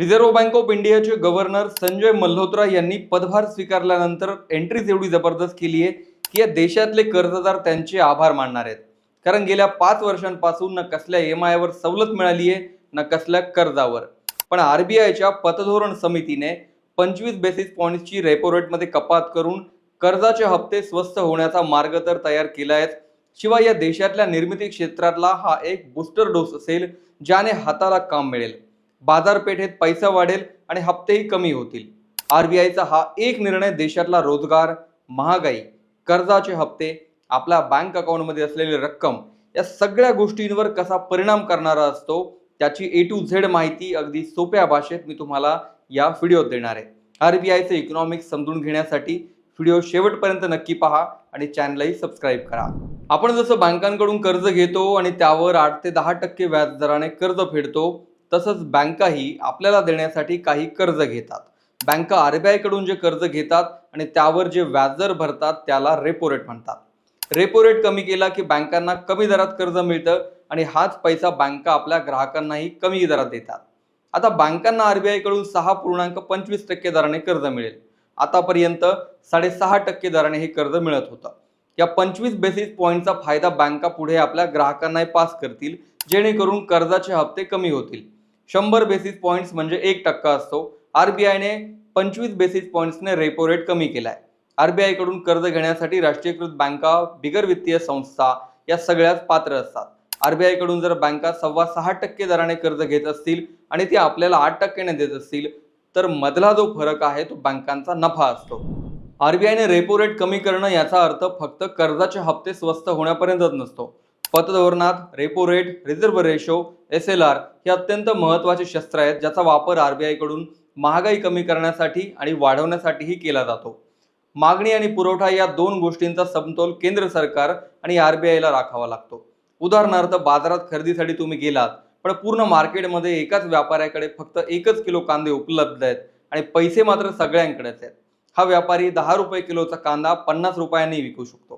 Reserve bank of इंडियाचे governor Sanjay Malhotra यांनी पदभार स्वीकारल्यानंतर एंट्रीज एवढी जबरदस्त केली आहे की या देशातले कर्जदार त्यांचे आभार मानणार आहेत. कारण गेल्या पाच वर्षांपासून न कसल्या एम आयवर सवलत मिळाली आहे न कसल्या कर्जावर. पण आरबीआयच्या पतधोरण समितीने पंचवीस बेसिस पॉईंट्सची रेपो रेटमध्ये कपात करून कर्जाचे हप्ते स्वस्त होण्याचा मार्ग तर तयार केला आहे. शिवाय या देशातल्या निर्मिती क्षेत्रातला हा एक बूस्टर डोस असेल ज्याने हाताला काम मिळेल. बाजारपेठेत पैसा वाढेल आणि हप्तेही कमी होतील. आरबीआयचा हा एक निर्णय देशातला रोजगार महागाई कर्जाचे हप्ते आपल्या बँक अकाउंटमध्ये असलेली रक्कम या सगळ्या गोष्टींवर कसा परिणाम करणारा असतो त्याची ए टू झेड माहिती अगदी सोप्या भाषेत मी तुम्हाला या व्हिडिओत देणार आहे. आरबीआयचे इकॉनॉमिक्स समजून घेण्यासाठी व्हिडिओ शेवटपर्यंत नक्की पहा आणि चॅनलही सबस्क्राईब करा. आपण जसं बँकांकडून कर्ज घेतो आणि त्यावर आठ ते दहा टक्के व्याजदराने कर्ज फेडतो तसंच बँकाही आपल्याला देण्यासाठी काही कर्ज घेतात. बँका आरबीआयकडून जे कर्ज घेतात आणि त्यावर जे व्याजदर भरतात त्याला रेपो रेट म्हणतात. रेपो रेट कमी केला की बँकांना कमी दरात कर्ज मिळतं आणि हाच पैसा बँका आपल्या ग्राहकांनाही कमी दरात देतात. आता बँकांना आरबीआयकडून सहा पूर्णांक पंचवीस टक्के दराने कर्ज मिळेल. आतापर्यंत साडेसहा टक्के दराने हे कर्ज मिळत होतं. या पंचवीस बेसिस पॉईंटचा फायदा बँका पुढे आपल्या ग्राहकांनाही पास करतील जेणेकरून कर्जाचे हप्ते कमी होतील. शंभर बेसिस पॉईंट्स म्हणजे एक टक्का असतो. आरबीआयने पंचवीस बेसिस पॉईंट्सने रेपो रेट कमी केलाय. आरबीआयकडून कर्ज घेण्यासाठी राष्ट्रीयकृत बँका बिगर वित्तीय संस्था या सगळ्याच पात्र असतात. आरबीआयकडून जर बँका सव्वा सहा टक्के दराने कर्ज घेत असतील आणि ती आपल्याला आठ टक्क्याने देत असतील तर मधला जो फरक आहे तो बँकांचा नफा असतो. आरबीआयने रेपो रेट कमी करणं याचा अर्थ फक्त कर्जाचे हप्ते स्वस्त होण्यापर्यंतच नसतो. पतधोरणात repo rate reserve ratio S L R हे अत्यंत महत्त्वाचे शस्त्र आहेत ज्याचा वापर आर बी आयकडून महागाई कमी करण्यासाठी आणि वाढवण्यासाठीही केला जातो. मागणी आणि पुरवठा या दोन गोष्टींचा समतोल केंद्र सरकार आणि आरबीआयला राखावा लागतो. उदाहरणार्थ बाजारात खरेदीसाठी तुम्ही गेलात पण पूर्ण मार्केटमध्ये एकाच व्यापाऱ्याकडे फक्त एकच किलो कांदे उपलब्ध आहेत आणि पैसे मात्र सगळ्यांकडेच आहेत. हा व्यापारी दहा रुपये किलोचा कांदा पन्नास रुपयांनी विकू शकतो.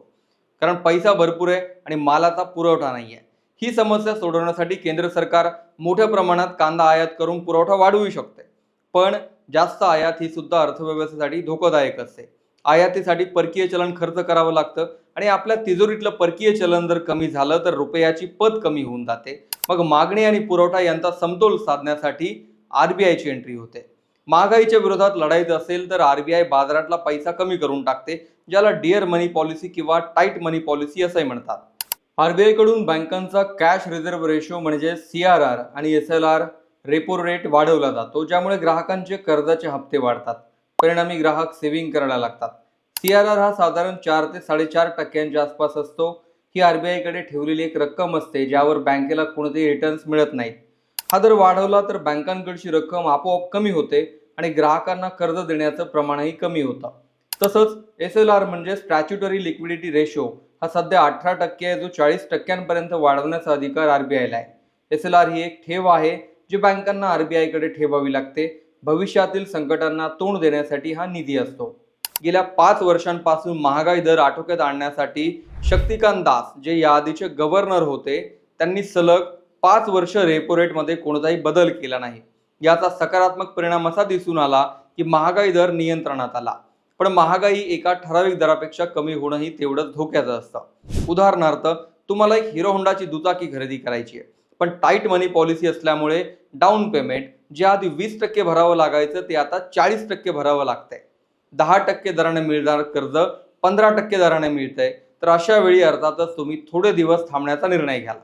कारण पैसा भरपूर आहे आणि मालाचा पुरवठा नाही आहे ही समस्या सोडवण्यासाठी केंद्र सरकार मोठ्या प्रमाणात कांदा आयात करून पुरवठा वाढवू शकते. पण जास्त आयात ही सुद्धा अर्थव्यवस्थेसाठी धोकादायक असते. आयातीसाठी परकीय चलन खर्च करावं लागतं आणि आपल्या तिजोरीतलं परकीय चलन जर कमी झालं तर रुपयाची पत कमी होऊन जाते. मग मागणी आणि पुरवठा यांचा समतोल साधण्यासाठी आरबीआयची एंट्री होते. महागाईच्या विरोधात लढायचं असेल तर आरबीआय बाजारातला पैसा कमी करून टाकते. ज्याला डिअर मनी पॉलिसी किंवा टाईट मनी पॉलिसी असंही म्हणतात. आरबीआयकडून बँकांचा कॅश रिझर्व्ह रेशो म्हणजे सी आर आर आणि S L R repo rate वाढवला जातो ज्यामुळे ग्राहकांचे कर्जाचे हप्ते वाढतात. परिणामी ग्राहक सेव्हिंग करायला लागतात. सी आर आर हा साधारण चार ते साडेचार टक्क्यांच्या आसपास असतो. ही आरबीआयकडे ठेवलेली एक रक्कम असते ज्यावर बँकेला कोणतेही रिटर्न्स मिळत नाहीत. हा दर वाढवला तर बँकांकडची रक्कम आपोआप कमी होते आणि ग्राहकांना कर्ज देण्याचं प्रमाणही कमी होतं. तसंच एस एल आर म्हणजे स्टॅच्युटरी लिक्विडिटी रेशो हा सध्या अठरा टक्के आहे जो चाळीस टक्क्यांपर्यंत वाढवण्याचा अधिकार आर बी आयला आहे. एस एल आर ही एक ठेव आहे जी बँकांना आर बी आयकडे ठेवावी लागते. भविष्यातील संकटांना तोंड देण्यासाठी हा निधी असतो. गेल्या पाच वर्षांपासून महागाई दर आटोक्यात आणण्यासाठी शक्तिकांत दास जे याआधीचे गव्हर्नर होते त्यांनी सलग पाच वर्ष रेपो रेटमध्ये कोणताही बदल केला नाही. याचा सकारात्मक परिणाम असा दिसून आला की महागाई दर नियंत्रणात आला. पण महागाई एका ठराविक दरापेक्षा कमी होणंही तेवढंच धोक्याचं असतं. उदाहरणार्थ तुम्हाला एक हिरो होंडाची दुचाकी खरेदी करायची आहे पण टाईट मनी पॉलिसी असल्यामुळे डाऊन पेमेंट जे आधी वीस टक्के भरावं लागायचं ते आता चाळीस टक्के भरावं लागतंय. दहा टक्के दराने मिळणार कर्ज पंधरा टक्के दराने मिळतंय तर अशा वेळी अर्थातच तुम्ही थोडे दिवस थांबण्याचा निर्णय घ्याल.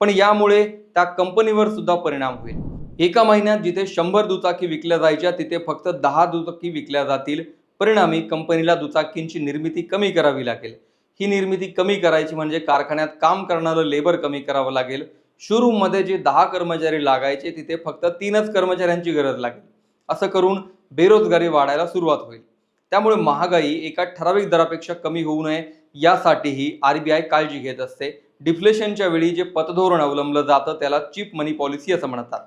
पण यामुळे त्या कंपनीवर सुद्धा परिणाम होईल. एका महिन्यात जिथे शंभर दुचाकी विकल्या जायच्या तिथे फक्त दहा दुचाकी विकल्या जातील परिणामी कंपनीला दुचाकींची निर्मिती कमी करावी लागेल. ही निर्मिती कमी करायची म्हणजे कारखान्यात काम करणारं लेबर कमी करावं लागेल. शोरूममध्ये जे दहा कर्मचारी लागायचे तिथे फक्त तीनच कर्मचाऱ्यांची गरज लागेल. असं करून बेरोजगारी वाढायला सुरुवात होईल. त्यामुळे महागाई एका ठराविक दरापेक्षा कमी होऊ नये यासाठीही आरबीआय काळजी घेत असते. डिफ्लेशनच्या वेळी जे पतधोरण अवलंबलं जातं त्याला चीप मनी पॉलिसी असं म्हणतात.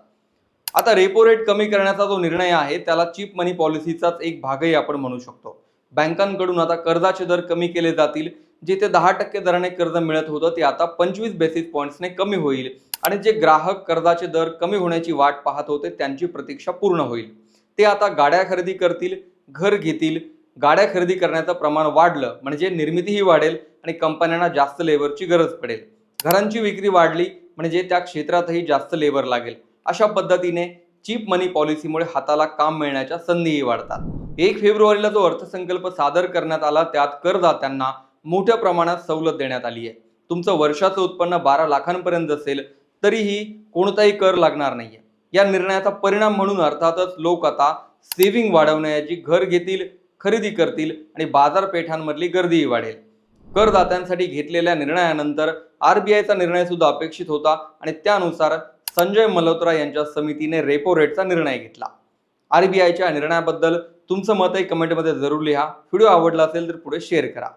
आता रेपो रेट कमी करण्याचा जो निर्णय आहे त्याला चीप मनी पॉलिसीचाच एक भागही आपण म्हणू शकतो. बँकांकडून आता कर्जाचे दर कमी केले जातील जिथे दहा टक्के दराने कर्ज मिळत होतं ते आता पंचवीस बेसिस पॉईंट्सने कमी होईल. आणि जे ग्राहक कर्जाचे दर कमी होण्याची वाट पाहत होते त्यांची प्रतीक्षा पूर्ण होईल. ते आता गाड्या खरेदी करतील घर घेतील. गाड्या खरेदी करण्याचं प्रमाण वाढलं म्हणजे निर्मितीही वाढेल आणि कंपन्यांना जास्त लेबरची गरज पडेल. घरांची विक्री वाढली म्हणजे त्या क्षेत्रातही जास्त लेबर लागेल. अशा पद्धतीने चीप मनी पॉलिसीमुळे हाताला काम मिळण्याच्या संधीही वाढतात. एक फेब्रुवारीला जो अर्थसंकल्प सादर करण्यात आला त्यात करदात्यांना मोठ्या प्रमाणात सवलत देण्यात आली आहे. तुमचं वर्षाचं उत्पन्न बारा लाखांपर्यंत असेल तरीही कोणताही कर लागणार नाहीये. या निर्णयाचा परिणाम म्हणून अर्थातच लोक आता सेव्हिंग वाढवण्याची घर घेतील खरेदी करतील आणि बाजारपेठांमधली गर्दीही वाढेल. करदात्यांसाठी घेतलेल्या निर्णयानंतर आरबीआयचा निर्णय सुद्धा अपेक्षित होता आणि त्यानुसार संजय मल्होत्रा यांच्या समितीने रेपो रेटचा निर्णय घेतला. आरबीआयच्या निर्णयाबद्दल तुमचं मतही कमेंटमध्ये जरूर लिहा. व्हिडिओ आवडला असेल तर पुढे शेअर करा.